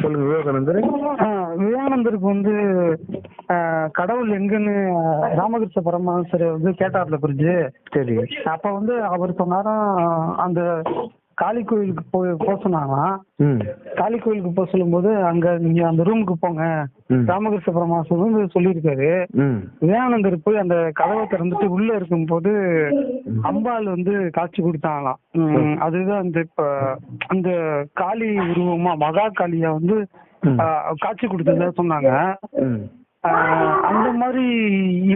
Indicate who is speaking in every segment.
Speaker 1: சொல்லுங்க விவேகானந்தர்.
Speaker 2: விவேகானந்தருக்கு வந்து கடவுள் எங்கன்னு ராமகிருஷ்ண பரமஹம்சர் வந்து கேட்டார்ல குருஜி.
Speaker 1: சரி.
Speaker 2: அப்ப வந்து அவர் சொன்னாராம் அந்த காளி கோயிலுக்கு போய் போக சொன்னாங்களாம் காளி கோயிலுக்கு போக சொல்லும்போது அங்க நீங்க அந்த ரூமுக்கு போங்க. ராமகிருஷ்ண பரமஹம்சர் வந்து சொல்லியிருக்காரு. விவேகானந்தர் போய் அந்த கதவை திறந்துட்டு உள்ள இருக்கும்போது அம்பாள் வந்து காட்சி கொடுத்தாங்களாம். அதுதான் அந்த இப்ப அந்த காளி உருவமா மகா காளியா வந்து காட்சி கொடுத்ததா சொன்னாங்க. அந்த மாதிரி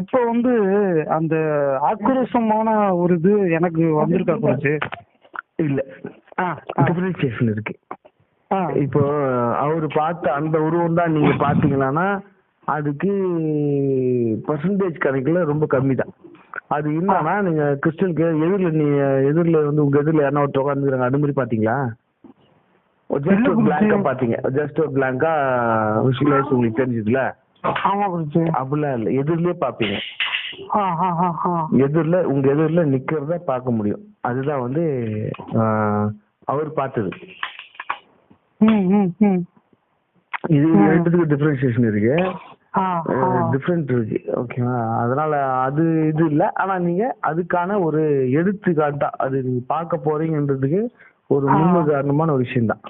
Speaker 2: இப்ப வந்து அந்த ஆக்ரோஷமான ஒரு இது எனக்கு வந்திருக்கா குறிச்சு
Speaker 1: இல்ல.
Speaker 2: ஆ
Speaker 1: டிஃபரன்சியேஷன் இருக்கு.
Speaker 2: ஆ.
Speaker 1: இப்போ அவர் பார்த்த அந்த உருவம் தான் நீங்க பாத்தீங்களான்னா அதுக்கு பர்சன்டேஜ் கணக்குல ரொம்ப கம்மி தான் அது என்னன்னா நீங்க கிறிஸ்டலுக்கு எதிரில் நீ எதிரில் வந்து உங்க எதிரில் யாரா ஒருத்தர் உட்காந்துருக்காங்க அது மாதிரி பாத்தீங்களா ஜஸ்ட் ஒரு பிளாங்கா பாத்தீங்க ஜஸ்ட் ஒரு பிளாங்கா விஷுவலைஸ் உங்களுக்கு தெரிஞ்சதுல அப்படிலாம் இல்லை. எதிரிலே பாப்பீங்க எதிரில் உங்க எதிரில் நிக்கிறத பார்க்க முடியும். அதுதான் வந்து அவர் பார்த்தது. இது ரெண்டுத்துக்கு டிஃபரன்சியேஷன் இருக்கு. டிஃப்ரெண்ட் இருக்கு. ஓகேவா அதனால அது இது இல்ல. ஆனா நீங்க அதுக்கான ஒரு எடுத்துக்காட்டா அது நீங்க பார்க்க போறீங்கன்றதுக்கு ஒரு முன்னுதாரணமான ஒரு விஷயம் தான்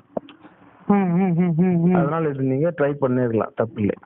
Speaker 1: அதனால இது நீங்க ட்ரை பண்ணிருக்கலாம் தப்பு இல்லை